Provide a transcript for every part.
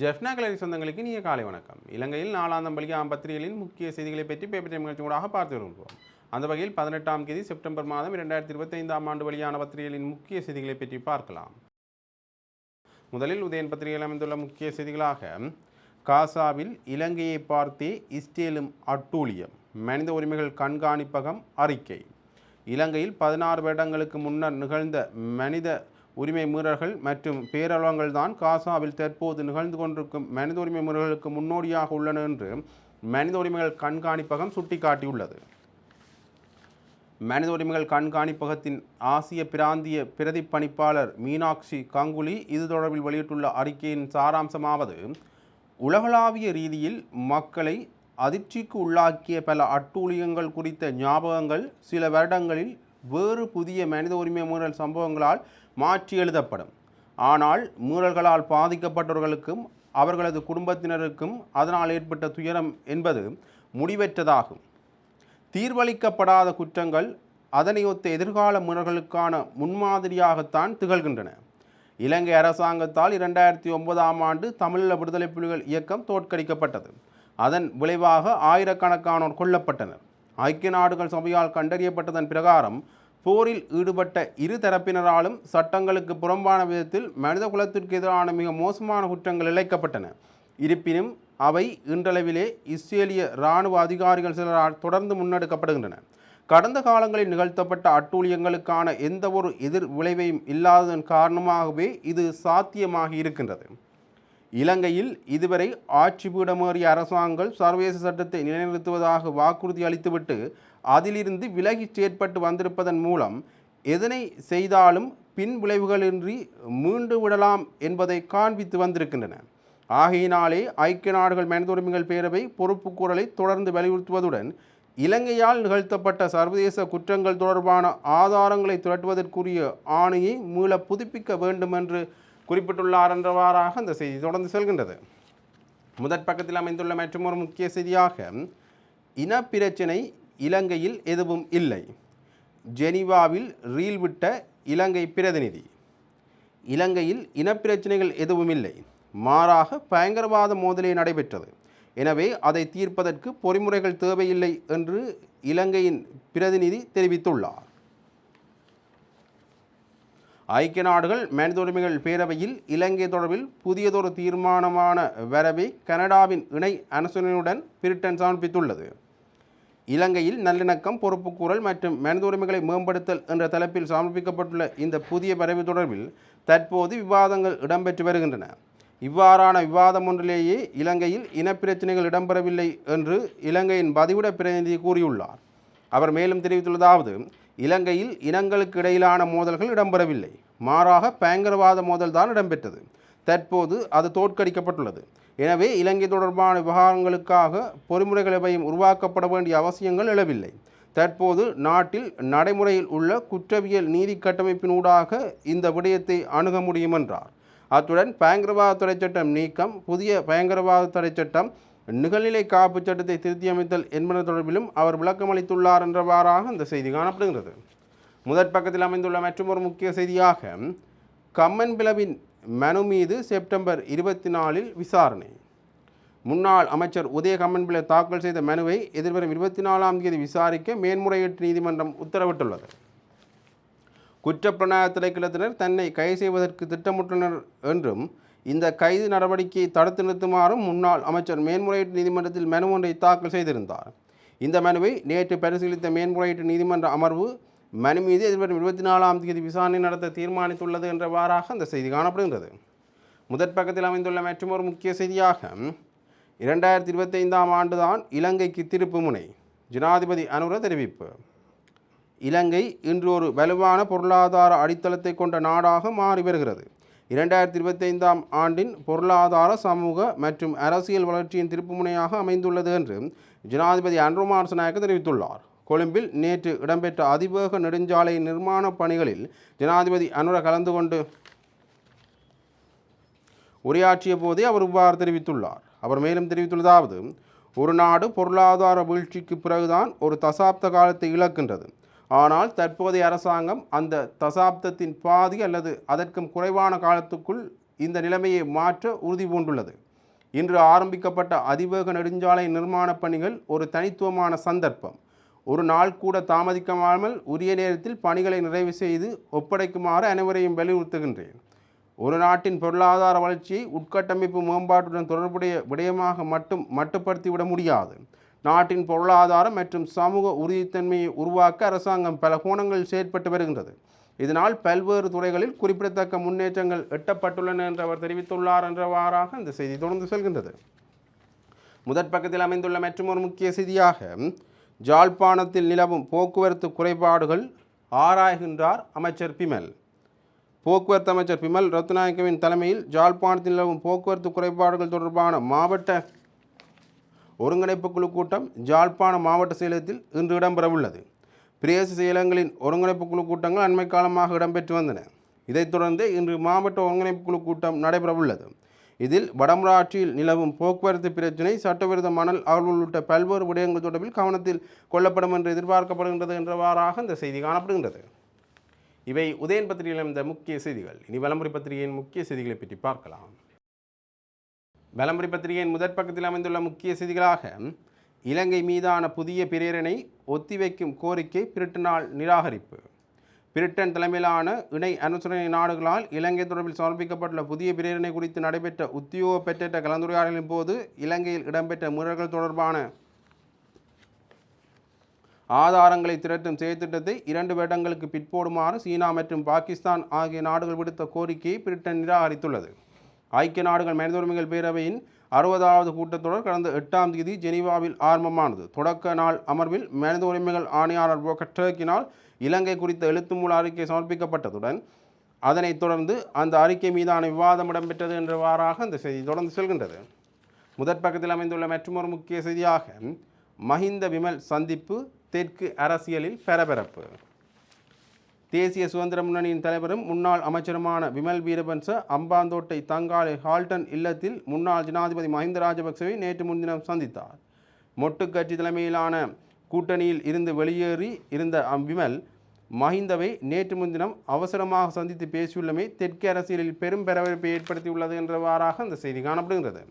ஜெஃப்னா கலரி சொந்தங்களுக்கு நீங்க காலை வணக்கம். இலங்கையில் நாலாம் பலிகாம் பத்திரிகைகளின் முக்கிய செய்திகளை பற்றி பேப்பர் டைம் நிகழ்ச்சி பார்த்து வருகிறோம். அந்த வகையில் பதினெட்டாம் தேதி செப்டம்பர் மாதம் இரண்டாயிரத்தி இருபத்தைந்தாம் ஆண்டு வெளியான பத்திரிகைகளின் முக்கிய செய்திகளை பற்றி பார்க்கலாம். முதலில் உதயன் பத்திரிகையில் அமைந்துள்ள முக்கிய செய்திகளாக காசாவில் இலங்கையை பார்த்தே இஸ்ரேலும் அட்டூழியம் மனித உரிமைகள் கண்காணிப்பகம் அறிக்கை. இலங்கையில் பதினாறு வருடங்களுக்கு முன்னர் நிகழ்ந்த மனித உரிமை மீறல்கள் மற்றும் பேரளவங்கள் தான் காசாவில் தற்போது நிகழ்ந்து கொண்டிருக்கும் மனித உரிமை மீறல்களுக்கு முன்னோடியாக உள்ளன என்று மனித உரிமைகள் கண்காணிப்பகம் சுட்டிக்காட்டியுள்ளது. மனித உரிமைகள் கண்காணிப்பகத்தின் ஆசிய பிராந்திய பிரதிப்பணிப்பாளர் மீனாட்சி கங்குலி இது தொடர்பில் வெளியிட்டுள்ள அறிக்கையின் சாராம்சமாவது உலகளாவிய ரீதியில் மக்களை அதிர்ச்சிக்கு உள்ளாக்கிய பல அட்டூழியங்கள் குறித்த ஞாபகங்கள் சில வருடங்களில் வேறு புதிய மனித உரிமை மீறல் சம்பவங்களால் மாற்றி எழுதப்படும். ஆனால் மீறல்களால் பாதிக்கப்பட்டவர்களுக்கும் அவர்களது குடும்பத்தினருக்கும் அதனால் ஏற்பட்ட துயரம் என்பது முடிவற்றதாகும். தீர்வளிக்கப்படாத குற்றங்கள் அதனையொத்த எதிர்கால மீறல்களுக்கான முன்மாதிரியாகத்தான் திகழ்கின்றன. இலங்கை அரசாங்கத்தால் இரண்டாயிரத்தி ஒன்பதாம் ஆண்டு தமிழீழ விடுதலை புலிகள் இயக்கம் தோற்கடிக்கப்பட்டது. அதன் விளைவாக ஆயிரக்கணக்கானோர் கொல்லப்பட்டனர். ஐக்கிய நாடுகள் சபையால் கண்டறியப்பட்டதன் பிரகாரம் போரில் ஈடுபட்ட இரு தரப்பினராலும் சட்டங்களுக்கு புறம்பான விதத்தில் மனித குலத்திற்கு எதிரான மிக மோசமான குற்றங்கள் இழைக்கப்பட்டன. இருப்பினும் அவை இன்றளவிலே இஸ்ரேலிய இராணுவ அதிகாரிகள் சிலரால் தொடர்ந்து முன்னெடுக்கப்படுகின்றன. கடந்த காலங்களில் நிகழ்த்தப்பட்ட அட்டூழியங்களுக்கான எந்த ஒரு எதிர் விளைவையும் இல்லாததன் காரணமாகவே இது சாத்தியமாகி இருக்கின்றது. இலங்கையில் இதுவரை ஆட்சி பீடமேறிய அரசாங்கங்கள் சர்வதேச சட்டத்தை நிலைநிறுத்துவதாக வாக்குறுதி அளித்துவிட்டு அதிலிருந்து விலகி செயற்பட்டு வந்திருப்பதன் மூலம் எதனை செய்தாலும் பின் விளைவுகளின்றி மீண்டு விடலாம் என்பதை காண்பித்து வந்திருக்கின்றன. ஆகையினாலே ஐக்கிய நாடுகள் மனித உரிமைகள் பேரவை பொறுப்பு குரலை தொடர்ந்து வலியுறுத்துவதுடன் இலங்கையால் நிகழ்த்தப்பட்ட சர்வதேச குற்றங்கள் தொடர்பான ஆதாரங்களை திரட்டுவதற்குரிய ஆணையை மீள புதுப்பிக்க வேண்டும் என்று குறிப்பிட்டுள்ளார் என்றவாறாக அந்த செய்தி தொடர்ந்து செல்கின்றது. முதற் பக்கத்தில் அமைந்துள்ள மற்றொரு முக்கிய செய்தியாக இனப்பிரச்சினை இலங்கையில் எதுவும் இல்லை. ஜெனீவாவில் ரீல் விட்ட இலங்கை பிரதிநிதி. இலங்கையில் இனப்பிரச்சனைகள் எதுவும் இல்லை. மாறாக பயங்கரவாத மோதலே நடைபெற்றது. எனவே அதை தீர்ப்பதற்கு பொறிமுறைகள் தேவையில்லை என்று இலங்கையின் பிரதிநிதி தெரிவித்துள்ளார். ஐக்கிய நாடுகள் மனித உரிமைகள் பேரவையில் இலங்கை தொடர்பில் புதியதொரு தீர்மானமான வரவை கனடாவின் இணை அனுசரணையுடன் பிரிட்டன் சமர்ப்பித்துள்ளது. இலங்கையில் நல்லிணக்கம் பொறுப்புக்கூறல் மற்றும் மனித உரிமைகளை மேம்படுத்தல் என்ற தலைப்பில் சமர்ப்பிக்கப்பட்டுள்ள இந்த புதிய வரைவு தொடர்பில் தற்போது விவாதங்கள் இடம்பெற்று வருகின்றன. இவ்வாறான விவாதம் ஒன்றிலேயே இலங்கையில் இனப்பிரச்சினைகள் இடம்பெறவில்லை என்று இலங்கையின் பதிவிட பிரதிநிதி கூறியுள்ளார். அவர் மேலும் தெரிவித்துள்ளதாவது இலங்கையில் இனங்களுக்கு இடையிலான மோதல்கள் இடம்பெறவில்லை. மாறாக பயங்கரவாத மோதல்தான் இடம்பெற்றது. தற்போது அது தோற்கடிக்கப்பட்டுள்ளது. எனவே இலங்கை தொடர்பான விவகாரங்களுக்காக பொறிமுறைகள் எவையும் உருவாக்கப்பட வேண்டிய அவசியங்கள் எழவில்லை. தற்போது நாட்டில் நடைமுறையில் உள்ள குற்றவியல் நீதி கட்டமைப்பினூடாக இந்த விடயத்தை அணுக முடியும் என்றார். அத்துடன் பயங்கரவாத தடை சட்டம் நீக்கம் புதிய பயங்கரவாத தடை சட்டம் நிகழ்நிலை காப்பு சட்டத்தை திருத்தியமைத்தல் என்பன தொடர்பிலும் அவர் விளக்கமளித்துள்ளார் என்றவாறாக இந்த செய்தி காணப்படுகிறது முதற் பக்கத்தில் அமைந்துள்ள மற்றொரு முக்கிய செய்தியாக கம்மன் பிளவின் மனு மீது செப்டம்பர் இருபத்தி நாலில் விசாரணை. முன்னாள் அமைச்சர் உதய கம்மன்பிள்ளை தாக்கல் செய்த மனுவை எதிர்வரும் இருபத்தி நாலாம் தேதி விசாரிக்க மேன்முறையீட்டு நீதிமன்றம் உத்தரவிட்டுள்ளது. குற்றப்பிரணாய திரைக்களத்தினர் தன்னை கைது செய்வதற்கு திட்டமிட்டுள்ளனர் என்றும் இந்த கைது நடவடிக்கையை தடுத்து நிறுத்துமாறும் முன்னாள் அமைச்சர் மேன்முறையீட்டு நீதிமன்றத்தில் மனு ஒன்றை தாக்கல் செய்திருந்தார். இந்த மனுவை நேற்று பரிசீலித்த மேன்முறையீட்டு நீதிமன்ற அமர்வு மனு மீது எதிர்வரும் இருபத்தி நாலாம் தேதி விசாரணை நடத்த தீர்மானித்துள்ளது என்றவாறாக அந்த செய்தி காணப்படுகின்றது. முதற் பக்கத்தில் அமைந்துள்ள மற்றொரு முக்கிய செய்தியாக இரண்டாயிரத்தி இருபத்தைந்தாம் ஆண்டுதான் இலங்கைக்கு திருப்பு முனை. ஜனாதிபதி அனுர தெரிவிப்பு. இலங்கை இன்று ஒரு வலுவான பொருளாதார அடித்தளத்தை கொண்ட நாடாக மாறி வருகிறது. இரண்டாயிரத்தி இருபத்தைந்தாம் ஆண்டின் பொருளாதார சமூக மற்றும் அரசியல் வளர்ச்சியின் திருப்புமுனையாக அமைந்துள்ளது என்று ஜனாதிபதி அன்ருமார் நாயக்க தெரிவித்துள்ளார். கொழும்பில் நேற்று இடம்பெற்ற அதிவேக நெடுஞ்சாலை நிர்மாணப் பணிகளில் ஜனாதிபதி அனுர கலந்து கொண்டு உரையாற்றிய போதே அவர் இவ்வாறு தெரிவித்துள்ளார். அவர் மேலும் தெரிவித்துள்ளதாவது ஒரு நாடு பொருளாதார வீழ்ச்சிக்கு பிறகுதான் ஒரு தசாப்த காலத்தை இழக்கின்றது. ஆனால் தற்போதைய அரசாங்கம் அந்த தசாப்தத்தின் பாதி அல்லது அதற்கும் குறைவான காலத்துக்குள் இந்த நிலைமையை மாற்ற உறுதி பூண்டுள்ளது. இன்று ஆரம்பிக்கப்பட்ட அதிவேக நெடுஞ்சாலை நிர்மாணப் பணிகள் ஒரு தனித்துவமான சந்தர்ப்பம். ஒரு நாள் கூட தாமதிக்காமல் உரிய நேரத்தில் பணிகளை நிறைவு செய்து ஒப்படைக்குமாறு அனைவரையும் வலியுறுத்துகின்றேன். ஒரு நாட்டின் பொருளாதார வளர்ச்சியை உட்கட்டமைப்பு மேம்பாட்டுடன் தொடர்புடைய விடயமாக மட்டும் மட்டுப்படுத்திவிட முடியாது. நாட்டின் பொருளாதாரம் மற்றும் சமூக உறுதித்தன்மையை உருவாக்க அரசாங்கம் பல கோணங்களில் செயற்பட்டு வருகின்றது. இதனால் பல்வேறு துறைகளில் குறிப்பிடத்தக்க முன்னேற்றங்கள் எட்டப்பட்டுள்ளன என்று அவர் தெரிவித்துள்ளார் என்றவாறாக இந்த செய்தி தொடர்ந்து செல்கின்றது. முதற் பக்கத்தில் அமைந்துள்ள மற்றொரு முக்கிய செய்தியாக ஜாழ்ப்பாணத்தில் நிலவும் போக்குவரத்து குறைபாடுகள் ஆராய்கின்றார் அமைச்சர் பிமல். போக்குவரத்து அமைச்சர் பிமல் ரத்நாயக்கவின் தலைமையில் ஜாழ்ப்பாணத்தில் நிலவும் போக்குவரத்து குறைபாடுகள் தொடர்பான மாவட்ட ஒருங்கிணைப்பு குழு கூட்டம் ஜாழ்ப்பாணம் மாவட்ட செயலகத்தில் இன்று இடம்பெறவுள்ளது. பிரேச செயலகங்களின் ஒருங்கிணைப்பு குழு கூட்டங்கள் அண்மை காலமாக இடம்பெற்று வந்தன. இதைத் தொடர்ந்து இன்று மாவட்ட ஒருங்கிணைப்பு குழு கூட்டம் நடைபெறவுள்ளது. இதில் வடமராட்சியில் நிலவும் போக்குவரத்து பிரச்சினை சட்டவிரோத மணல் அவர்கள் உள்ளிட்ட பல்வேறு விடயங்கள் தொடர்பில் கவனத்தில் கொள்ளப்படும் என்று எதிர்பார்க்கப்படுகின்றது என்றவாறாக இந்த செய்தி காணப்படுகின்றது. இவை உதயன் பத்திரிகையில் இருந்த முக்கிய செய்திகள். இனி வலம்புரி பத்திரிகையின் முக்கிய செய்திகளை பற்றி பார்க்கலாம். வலம்புரி பத்திரிகையின் முதற் பக்கத்தில் அமைந்துள்ள முக்கிய செய்திகளாக இலங்கை மீதான புதிய பிரேரணை ஒத்திவைக்கும் கோரிக்கை பிரிட்டனால் நிராகரிப்பு. பிரிட்டன் தலைமையிலான இணை அனுசரணை நாடுகளால் இலங்கை தொடர்பில் சமர்ப்பிக்கப்பட்டுள்ள புதிய பிரேரணை குறித்து நடைபெற்ற உத்தியோக பெற்ற கலந்துரையாடலின் போது இலங்கையில் இடம்பெற்ற முறைகள் தொடர்பான ஆதாரங்களை திரட்டும் செயற்திட்டத்தை இரண்டு வருடங்களுக்கு பிற்போடுமாறு சீனா மற்றும் பாகிஸ்தான் ஆகிய நாடுகள் விடுத்த கோரிக்கையை பிரிட்டன் நிராகரித்துள்ளது. ஐக்கிய நாடுகள் மனித உரிமைகள் பேரவையின் அறுபதாவது கூட்டத்தொடர் கடந்த எட்டாம் தேதி ஜெனீவாவில் ஆரம்பமானது. தொடக்க நாள் அமர்வில் மனித உரிமைகள் ஆணையாளர் ரோக்கர் டர்க்கினால் இலங்கை குறித்த எழுத்து மூல அறிக்கை சமர்ப்பிக்கப்பட்டதுடன் அதனைத் தொடர்ந்து அந்த அறிக்கை மீதான விவாதம் இடம்பெற்றது என்றவாறாக அந்த செய்தி தொடர்ந்து செல்கின்றது. முதற் பக்கத்தில் அமைந்துள்ள மற்றொரு முக்கிய செய்தியாக மஹிந்த விமல் சந்திப்பு தெற்கு அரசியலில் பரபரப்பு. தேசிய சுதந்திர முன்னணியின் தலைவரும் முன்னாள் அமைச்சருமான விமல் வீரபன்ச அம்பாந்தோட்டை தங்காலை ஹால்டன் இல்லத்தில் முன்னாள் ஜனாதிபதி மஹிந்த ராஜபக்சவை நேற்று முன்தினம் சந்தித்தார். மொட்டு கட்சி தலைமையிலான கூட்டணியில் இருந்து வெளியேறி இருந்த அம் விமல் மஹிந்தவை நேற்று முன்தினம் அவசரமாக சந்தித்து பேசியுள்ளமை தெற்கு அரசியலில் பெரும் பரபரப்பை ஏற்படுத்தியுள்ளது என்றவாறாக அந்த செய்தி காணப்படுகிறது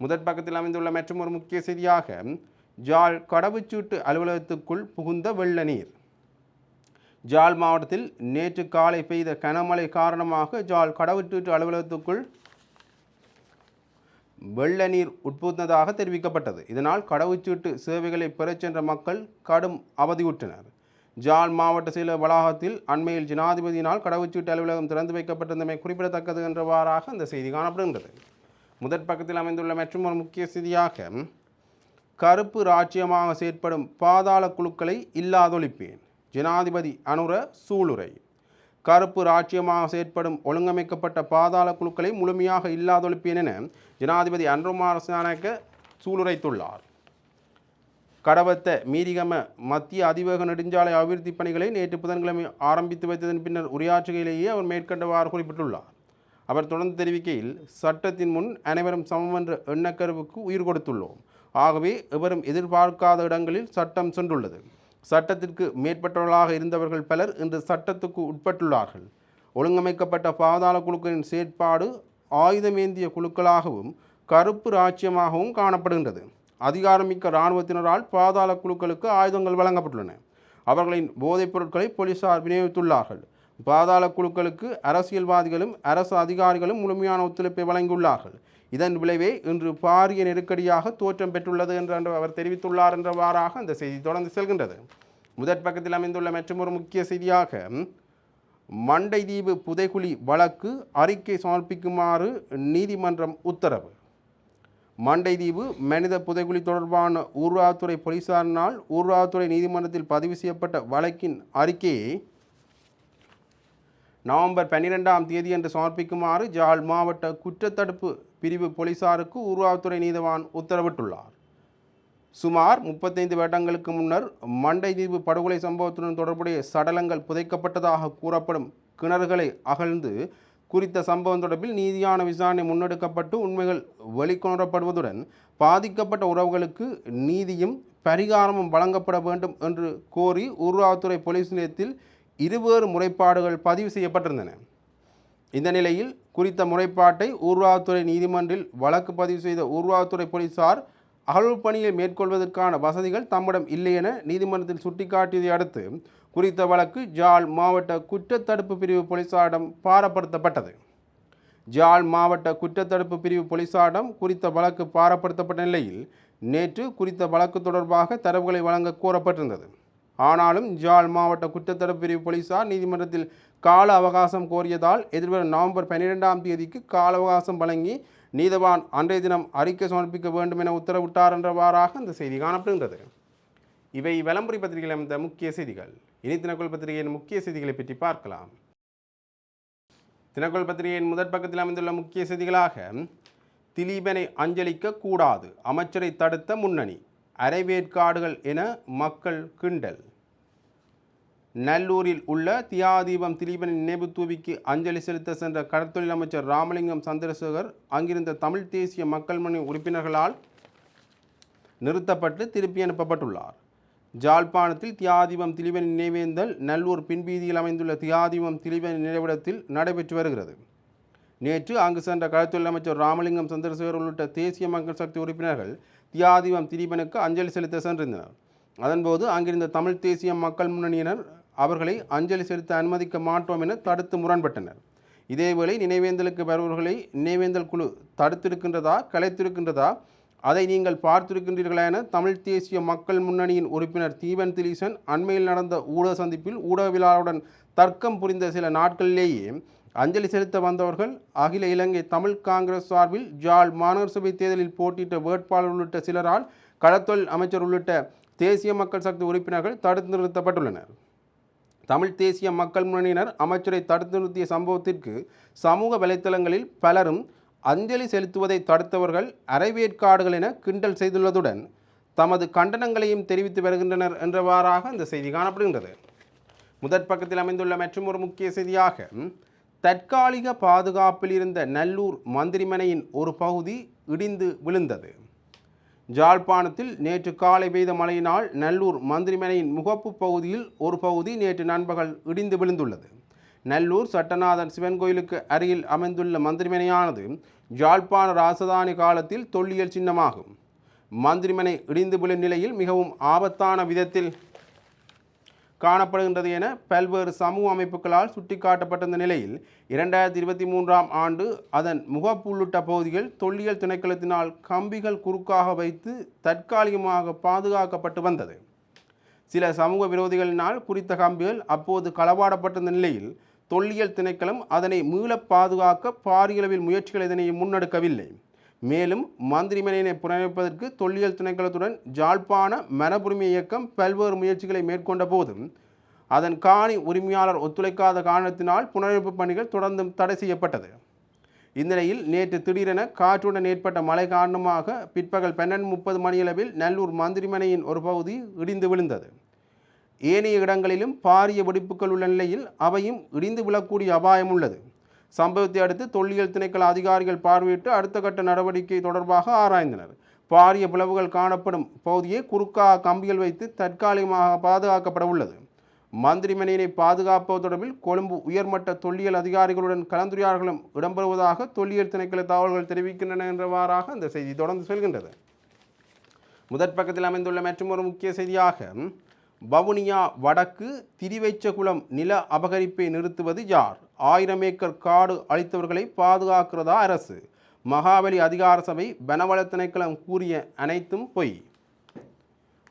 முதற் பக்கத்தில் அமைந்துள்ள மற்றொரு முக்கிய செய்தியாக ஜாழ் கடவுச்சூட்டு அலுவலகத்துக்குள் புகுந்த வெள்ள நீர். ஜால் மாவட்டத்தில் நேற்று காலை பெய்த கனமழை காரணமாக ஜால் கடவுச்சீட்டு அலுவலகத்துக்குள் வெள்ள நீர் உட்புகுந்ததாக தெரிவிக்கப்பட்டது. இதனால் கடவுச்சீட்டு சேவைகளை பெறச் சென்ற மக்கள் கடும் அவதியுற்றனர். ஜால் மாவட்ட செயல வளாகத்தில் அண்மையில் ஜனாதிபதியினால் கடவுச்சீட்டு அலுவலகம் திறந்து வைக்கப்பட்டிருந்தமை குறிப்பிடத்தக்கது என்றவாறாக அந்த செய்தி காணப்படுகின்றது. முதற் பக்கத்தில் அமைந்துள்ள மற்றும் ஒரு முக்கிய செய்தியாக கருப்பு ராஜ்யமாக செயற்படும் பாதாள குழுக்களை இல்லாதொழிப்பேன். ஜனாதிபதி அனுர சூளுரை. கருப்பு ராஜ்யமாக செயற்படும் ஒழுங்கமைக்கப்பட்ட பாதாள குழுக்களை முழுமையாக இல்லாதொழிப்பேன் என ஜனாதிபதி அன்ருமார் நாயக்க சூளுரைத்துள்ளார். கடவத்த மீரிகம மத்திய அதிவேக நெடுஞ்சாலை அபிவிருத்தி பணிகளை நேற்று புதன்கிழமை ஆரம்பித்து வைத்ததன் பின்னர் உரையாற்றுகையிலேயே அவர் மேற்கண்டவாறு குறிப்பிட்டுள்ளார். அவர் தொடர்ந்து தெரிவிக்கையில் சட்டத்தின் முன் அனைவரும் சமம் என்ற எண்ணக்கருவுக்கு உயிர் கொடுத்துள்ளோம். ஆகவே எவரும் எதிர்பார்க்காத இடங்களில் சட்டம் சென்றுள்ளது. சட்டத்திற்கு மேற்பட்டவர்களாக இருந்தவர்கள் பலர் இன்று சட்டத்துக்கு உட்பட்டுள்ளார்கள். ஒழுங்கமைக்கப்பட்ட பாதாள குழுக்களின் செயற்பாடு ஆயுதமேந்திய குழுக்களாகவும் கருப்பு ராஜ்யமாகவும் காணப்படுகின்றது. அதிகாரமிக்க இராணுவத்தினரால் பாதாள குழுக்களுக்கு ஆயுதங்கள் வழங்கப்பட்டுள்ளன. அவர்களின் போதைப் பொருட்களை போலீசார் விநியோகித்துள்ளார்கள். பாதாள குழுக்களுக்கு அரசியல்வாதிகளும் அரசு அதிகாரிகளும் முழுமையான ஒத்துழைப்பை வழங்கியுள்ளார்கள். இதன் விளைவே இன்று பாரிய நெருக்கடியாக தோற்றம் பெற்றுள்ளது என்று அவர் தெரிவித்துள்ளார் என்றவாறாக அந்த செய்தி தொடர்ந்து செல்கின்றது. முதற் பக்கத்தில் அமைந்துள்ள மற்றொரு முக்கிய செய்தியாக மண்டைதீவு புதைகுழி வழக்கு அறிக்கை சமர்ப்பிக்குமாறு நீதிமன்றம் உத்தரவு. மண்டைதீவு மனித புதைகுழி தொடர்பான ஊர்வாத்துறை போலீசாரினால் ஊர்வாத்துறை நீதிமன்றத்தில் பதிவு செய்யப்பட்ட வழக்கின் அறிக்கையை நவம்பர் பன்னிரெண்டாம் தேதி என்று சமர்ப்பிக்குமாறு ஜாழ் மாவட்ட குற்றத்தடுப்பு பிரிவு போலீசாருக்கு ஊர்வாத்துறை நீதவான் உத்தரவிட்டுள்ளார். சுமார் முப்பத்தைந்து வருடங்களுக்கு முன்னர் மண்டை தீவு படுகொலை சம்பவத்துடன் தொடர்புடைய சடலங்கள் புதைக்கப்பட்டதாக கூறப்படும் கிணறுகளை அகழ்ந்து குறித்த சம்பவம் தொடர்பில் நீதியான விசாரணை முன்னெடுக்கப்பட்டு உண்மைகள் வெளிக்கொணரப்படுவதுடன் பாதிக்கப்பட்ட உறவுகளுக்கு நீதியும் பரிகாரமும் வழங்கப்பட வேண்டும் என்று கோரி ஊர்வாத்துறை போலீஸ் நிலையத்தில் இருவேறு முறைப்பாடுகள் பதிவு செய்யப்பட்டிருந்தன. இந்த நிலையில் குறித்த முறைப்பாட்டை ஊர்வாகத்துறை நீதிமன்றில் வழக்கு பதிவு செய்த ஊர்வாகத்துறை போலீசார் அகழ்வு பணியை மேற்கொள்வதற்கான வசதிகள் தம்மிடம் இல்லை என நீதிமன்றத்தில் சுட்டிக்காட்டியதை அடுத்து குறித்த வழக்கு ஜாழ் மாவட்ட குற்றத்தடுப்பு பிரிவு போலீசாரிடம் பாரப்படுத்தப்பட்டது. ஜாழ் மாவட்ட குற்றத்தடுப்பு பிரிவு போலீசாரிடம் குறித்த வழக்கு பாரப்படுத்தப்பட்ட நிலையில் நேற்று குறித்த வழக்கு தொடர்பாக தரவுகளை வழங்க கோரப்பட்டிருந்தது. ஆனாலும் ஜாழ் மாவட்ட குற்றத்தடுப்பு பிரிவு போலீசார் நீதிமன்றத்தில் கால அவகாசம் கோரியதால் எதிர்வரும் நவம்பர் பன்னிரெண்டாம் தேதிக்கு கால அவகாசம் வழங்கி நீதவான் அன்றைய தினம் அறிக்கை சமர்ப்பிக்க வேண்டும் என உத்தரவிட்டார் என்றவாறாக இந்த செய்தி காணப்படுகின்றது. இவை விளம்பரி பத்திரிகையில் அமைந்த முக்கிய செய்திகள். இனி தினக்குள் பத்திரிகையின் முக்கிய செய்திகளை பற்றி பார்க்கலாம். தினக்குள் பத்திரிகையின் முதற் பக்கத்தில் அமைந்துள்ள முக்கிய செய்திகளாக திலீபனை அஞ்சலிக்க கூடாது அமைச்சரை தடுத்த முன்னணி அரைவேற்காடுகள் என மக்கள் கிண்டல். நல்லூரில் உள்ள தியாதீபம் திலீபனின் நினைவு தூவிக்கு அஞ்சலி செலுத்த சென்ற கடற்தொழில் அமைச்சர் ராமலிங்கம் சந்திரசேகர் அங்கிருந்த தமிழ் தேசிய மக்கள் மணி உறுப்பினர்களால் நிறுத்தப்பட்டு திருப்பி அனுப்பப்பட்டுள்ளார். ஜாழ்ப்பாணத்தில் தியாதீபம் திலீபன் நினைவேந்தல் நல்லூர் பின்பீதியில் அமைந்துள்ள தியாதீபம் திலீபன் நினைவிடத்தில் நடைபெற்று வருகிறது. நேற்று அங்கு சென்ற கடற்தொழில் அமைச்சர் ராமலிங்கம் சந்திரசேகர் உள்ளிட்ட தேசிய மக்கள் சக்தி உறுப்பினர்கள் தியாதிபம் திலீபனுக்கு அஞ்சலி செலுத்த சென்றிருந்தனர். அதன்போது அங்கிருந்த தமிழ் தேசிய மக்கள் முன்னணியினர் அவர்களை அஞ்சலி செலுத்த அனுமதிக்க மாட்டோம் என தடுத்து முரண்பட்டனர். இதேவேளை நினைவேந்தலுக்கு வருபவர்களை நினைவேந்தல் குழு தடுத்திருக்கின்றதா கலைத்திருக்கின்றதா அதை நீங்கள் பார்த்திருக்கின்றீர்களா என தமிழ் தேசிய மக்கள் முன்னணியின் உறுப்பினர் தீபன் திலீசன் அண்மையில் நடந்த ஊடக சந்திப்பில் ஊடகவியலாளருடன் தர்க்கம் புரிந்த சில நாட்களிலேயே அஞ்சலி செலுத்த வந்தவர்கள் அகில இலங்கை தமிழ் காங்கிரஸ் சார்பில் ஜாழ் மாநகர சபை தேர்தலில் போட்டியிட்ட வேட்பாளர் உள்ளிட்ட சிலரால் கடத்தொழில் அமைச்சர் உள்ளிட்ட தேசிய மக்கள் சக்தி உறுப்பினர்கள் தடுத்து நிறுத்தப்பட்டுள்ளனர். தமிழ் தேசிய மக்கள் முன்னணியினர் அமைச்சரை தடுத்து நிறுத்திய சம்பவத்திற்கு சமூக வலைத்தளங்களில் பலரும் அஞ்சலி செலுத்துவதை தடுத்தவர்கள் அரைவேற்காடுகள் என கிண்டல் செய்துள்ளதுடன் தமது கண்டனங்களையும் தெரிவித்து வருகின்றனர் என்றவாறாக இந்த செய்தி காணப்படுகின்றது. முதற் பக்கத்தில் அமைந்துள்ள மற்றும் ஒரு முக்கிய செய்தியாக தற்காலிக பாதுகாப்பில் இருந்த நல்லூர் மந்திரிமனையின் ஒரு பகுதி இடிந்து விழுந்தது. ஜாழ்ப்பாணத்தில் நேற்று காலை பெய்த மழையினால் நல்லூர் மந்திரிமனையின் முகப்பு பகுதியில் ஒரு பகுதி நேற்று நண்பகல் இடிந்து விழுந்துள்ளது. நல்லூர் சட்டநாதன் சிவன் கோயிலுக்கு அருகில் அமைந்துள்ள மந்திரிமனையானது ஜாழ்ப்பாண ராசதானி காலத்தில் தொல்லியல் சின்னமாகும். மந்திரிமனை இடிந்து விழும் நிலையில் மிகவும் ஆபத்தான விதத்தில் காணப்படுகின்றது என பல்வேறு சமூக அமைப்புகளால் சுட்டிக்காட்டப்பட்டிருந்த நிலையில் இரண்டாயிரத்தி இருபத்தி மூன்றாம் ஆண்டு அதன் முகப்புள்ளிட்ட பகுதிகள் தொல்லியல் திணைக்களத்தினால் கம்பிகள் குறுக்காக வைத்து தற்காலிகமாக பாதுகாக்கப்பட்டு வந்தது. சில சமூக விரோதிகளினால் குறித்த கம்பிகள் அப்போது களவாடப்பட்டிருந்த நிலையில் தொல்லியல் திணைக்களம் அதனை மீள பாதுகாக்க பாரியளவில் முயற்சிகள் இதனை முன்னெடுக்கவில்லை. மேலும் மந்திரிமனையினை புனரமைப்பதற்கு தொல்லியல் திணைக்களத்துடன் ஜாழ்ப்பாண மரபுரிமை இயக்கம் பல்வேறு முயற்சிகளை மேற்கொண்ட போதும் அதன் காணி உரிமையாளர் ஒத்துழைக்காத காரணத்தினால் புனரமைப்பு பணிகள் தொடர்ந்தும் தடை செய்யப்பட்டது. இந்நிலையில் நேற்று திடீரென காற்றுடன் ஏற்பட்ட மழை காரணமாக பிற்பகல் பன்னெண்டு முப்பது மணியளவில் நல்லூர் மந்திரிமனையின் ஒரு பகுதி இடிந்து விழுந்தது. ஏனைய இடங்களிலும் பாரிய வெடிப்புகள் உள்ள நிலையில் அவையும் இடிந்து விழக்கூடிய அபாயம் உள்ளது. சம்பவத்தை அடுத்து தொல்லியல் திணைக்கள அதிகாரிகள் பார்வையிட்டு அடுத்த கட்ட நடவடிக்கை தொடர்பாக ஆராய்ந்தனர். பாரிய பிளவுகள் காணப்படும் பகுதியை குறுக்காக கம்பிகள் வைத்து தற்காலிகமாக பாதுகாக்கப்பட உள்ளது. மந்திரிமனையினை பாதுகாப்பது தொடர்பில் கொழும்பு உயர்மட்ட தொல்லியல் அதிகாரிகளுடன் கலந்துரையாடல்களும் இடம்பெறுவதாக தொல்லியல் திணைக்கள தகவல்கள் தெரிவிக்கின்றன என்றவாறாக இந்த செய்தி தொடர்ந்து செல்கின்றது. முதற் பக்கத்தில் அமைந்துள்ள ஒரு முக்கிய செய்தியாக வவுனியா வடக்கு திரிவைச்சகுளம் நில அபகரிப்பை நிறுத்துவது யார்? ஆயிரம் ஏக்கர் காடு அளித்தவர்களை பாதுகாக்கிறதா அரசு? மகாபலி அதிகார சபை பனவள திணைக்களம் கூறிய அனைத்தும் பொய்.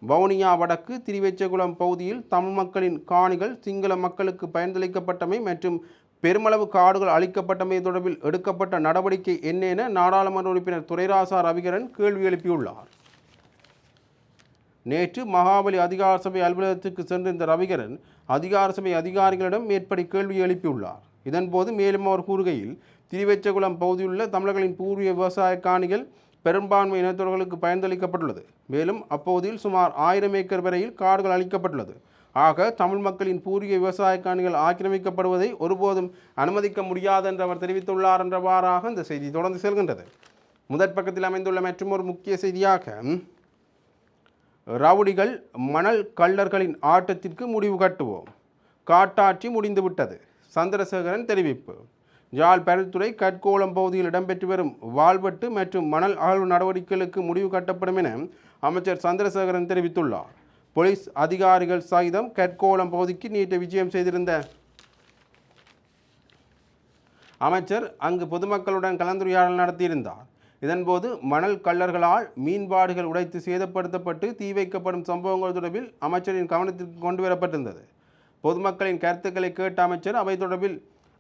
வவுனியா வடக்கு திரிவேச்சகுளம் பகுதியில் தமிழ் மக்களின் காணிகள் சிங்கள மக்களுக்கு பயனளிக்கப்பட்டமை மற்றும் பெருமளவு காடுகள் அளிக்கப்பட்டமை தொடர்பில் எடுக்கப்பட்ட நடவடிக்கை என்ன என நாடாளுமன்ற உறுப்பினர் துரைராசா ரவிகரன் கேள்வி எழுப்பியுள்ளார். நேற்று மகாபலி அதிகார சபை அலுவலகத்துக்கு சென்ற இந்த ரவிகரன் அதிகார சபை அதிகாரிகளிடம் மேற்படி கேள்வி எழுப்பியுள்ளார். இதன்போது மேலும் அவர் கூறுகையில் திருவெச்சகுளம் பகுதியிலுள்ள தமிழர்களின் பூர்வீக விவசாய காணிகள் பெரும்பான்மை இனத்தவர்களுக்கு பயந்தளிக்கப்பட்டுள்ளது மேலும் அப்பகுதியில் சுமார் ஆயிரம் ஏக்கர் வரையில் காடுகள் அளிக்கப்பட்டுள்ளது ஆக தமிழ் மக்களின் பூர்வீக விவசாய காணிகள் ஆக்கிரமிக்கப்படுவதை ஒருபோதும் அனுமதிக்க முடியாது என்று அவர் தெரிவித்துள்ளார் என்றவாறாக இந்த செய்தி தொடர்ந்து செல்கின்றது. முதற் பக்கத்தில் அமைந்துள்ள மற்றொரு முக்கிய செய்தியாக ரவுடிகள் மணல் கள்ளர்களின் ஆட்டத்திற்கு முடிவு கட்டுவோம். காட்டாட்சி முடிந்துவிட்டது. சந்திரசேகரன் தெரிவிப்பு. யாழ் பருத்துறை கற்கோளம் பகுதியில் இடம்பெற்று வரும் வாழ்வெட்டு மற்றும் மணல் அகழ்வு நடவடிக்கைகளுக்கு முடிவு கட்டப்படும் என அமைச்சர் சந்திரசேகரன் தெரிவித்துள்ளார். போலீஸ் அதிகாரிகள் சகிதம் கற்கோளம் பகுதிக்கு நேற்று விஜயம் செய்திருந்த அமைச்சர் அங்கு பொதுமக்களுடன் கலந்துரையாடல் நடத்தியிருந்தார். இதன்போது மணல் கள்ளர்களால் மீன்பாடுகள் உடைத்து சேதப்படுத்தப்பட்டு தீ வைக்கப்படும் சம்பவங்கள் தொடர்பில் அமைச்சரின் கவனத்திற்கு கொண்டு வரப்பட்டிருந்தது. பொதுமக்களின் கருத்துக்களை கேட்ட அமைச்சர் அவை தொடர்பில்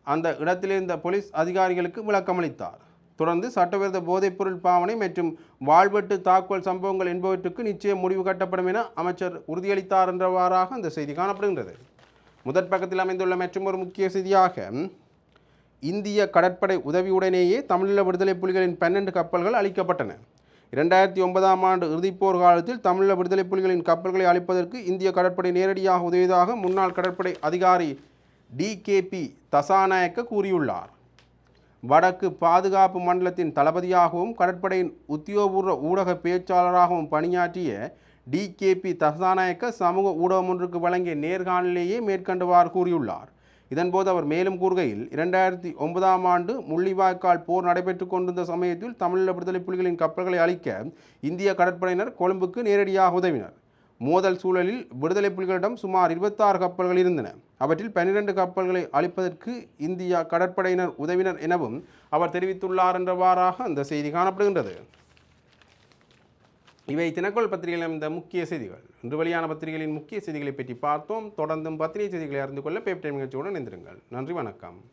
அந்த இடத்திலிருந்த போலீஸ் அதிகாரிகளுக்கு விளக்கமளித்தார் தொடர்ந்து சட்டவிரோத போதைப்பொருள் பாவனை மற்றும் வாழ்வெட்டு தாக்குதல் சம்பவங்கள் என்பவற்றுக்கு நிச்சயம் முடிவு கட்டப்படும் என அமைச்சர் உறுதியளித்தார் என்றவாறாக அந்த செய்தி காணப்படுகின்றது. முதற் பக்கத்தில் அமைந்துள்ள மற்றும் ஒரு முக்கிய செய்தியாக இந்திய கடற்படை உதவியுடனேயே தமிழீழ விடுதலை புலிகளின் பன்னெண்டு கப்பல்கள் அழிக்கப்பட்டன. இரண்டாயிரத்தி ஒன்பதாம் ஆண்டு இறுதிப்போர் காலத்தில் தமிழீழ விடுதலை புலிகளின் கப்பல்களை அழிப்பதற்கு இந்திய கடற்படை நேரடியாக உதவியதாக முன்னாள் கடற்படை அதிகாரி டிகேபி தசாநாயக்க கூறியுள்ளார். வடக்கு பாதுகாப்பு மண்டலத்தின் தளபதியாகவும் கடற்படையின் உத்தியோகபூர்வ ஊடக பேச்சாளராகவும் பணியாற்றிய டிகேபி தசாநாயக்க சமூக ஊடகம் ஒன்றுக்கு வழங்கிய நேர்காணலிலேயே மேற்கண்டவாறு கூறியுள்ளார். இதன்போது அவர் மேலும் கூறுகையில் இரண்டாயிரத்தி ஒன்பதாம் ஆண்டு முள்ளிவாய்க்கால் போர் நடைபெற்றுக் கொண்டிருந்த சமயத்தில் தமிழீழ விடுதலை புலிகளின் கப்பல்களை அழிக்க இந்திய கடற்படையினர் கொழும்புக்கு நேரடியாக உதவினர். மோதல் சூழலில் விடுதலை புலிகளிடம் சுமார் இருபத்தாறு கப்பல்கள் இருந்தன. அவற்றில் பன்னிரண்டு கப்பல்களை அழிப்பதற்கு இந்தியா கடற்படையினர் உதவினர் எனவும் அவர் தெரிவித்துள்ளார் என்றவாறாக அந்த செய்தி காணப்படுகின்றது. இவை தினக்கோள் பத்திரிகையில் இந்த முக்கிய செய்திகள். இன்று வெளியான பத்திரிகைகளின் முக்கிய செய்திகளை பற்றி பார்த்தோம். தொடர்ந்தும் பத்திரிகை செய்திகளை அறிந்து கொள்ள பேப் டைம் நிகழ்ச்சியுடன் இணைந்திருங்கள். நன்றி வணக்கம்.